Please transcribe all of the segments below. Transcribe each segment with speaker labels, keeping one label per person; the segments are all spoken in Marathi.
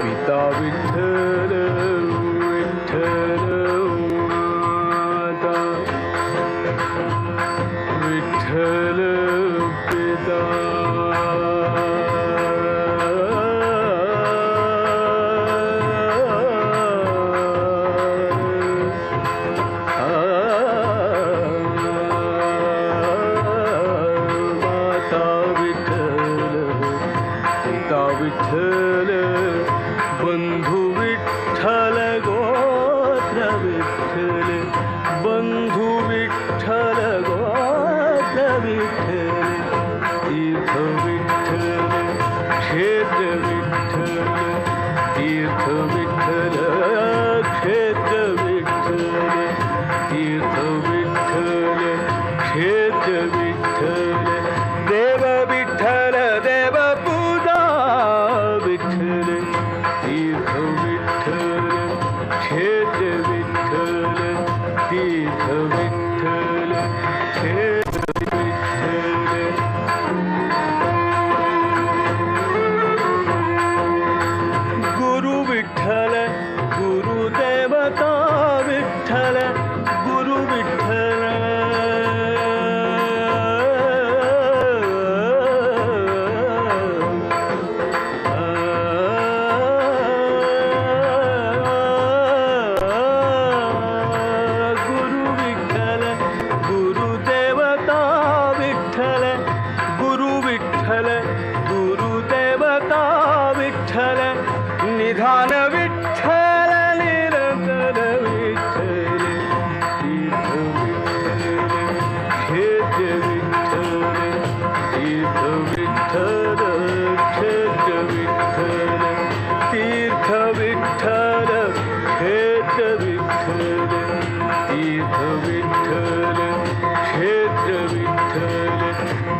Speaker 1: पिता विठ्ठल विठ्ठल माता विठ्ठल पिता माता विठ्ठल पिता विठ्ठल ಬಂಧು ವಿಠಲ ಗೋತ್ರ ವಿಠಲ ಬಂಧು ವಿಠಲ ಗೋತ್ರ ವಿಠಲ ತೀರ್ಥ ವಿಠಲ ಕ್ಷೇತ್ರ ವಿಠಲ ತೀರ್ಥ ವಿಠಲ ಕ್ಷೇತ್ರ ವಿಠಲ ತೀರ್ಥ ವಿಠಲ ಕ್ಷೇತ್ರ ವಿಠಲ ದೇವ विठ्ठल तीर्थ विठ्ठल विठ्ठल क्षेत्र विठ्ठल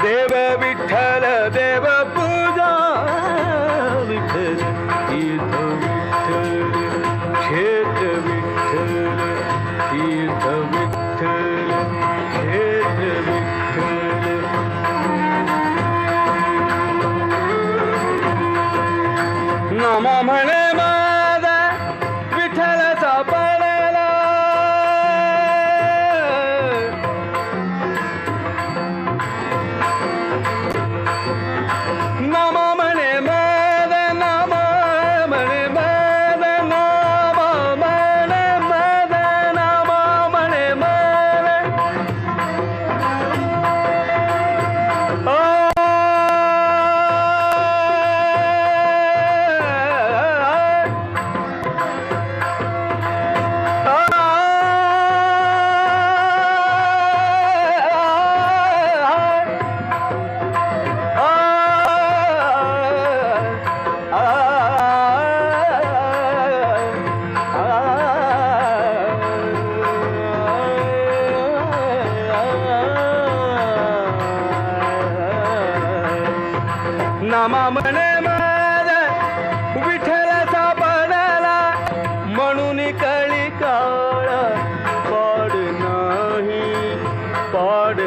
Speaker 1: देव विठ्ठल देव पूजा विठ्ठल तीर्थ विठ्ठल क्षेत्र विठ्ठल तीर्थ विठ्ठल क्षेत्र विठ्ठल। नामा म्हणे नामा म्हणे माझ विठ्ठल सापडला. म्हणून कळी काळ पाड नाही पाड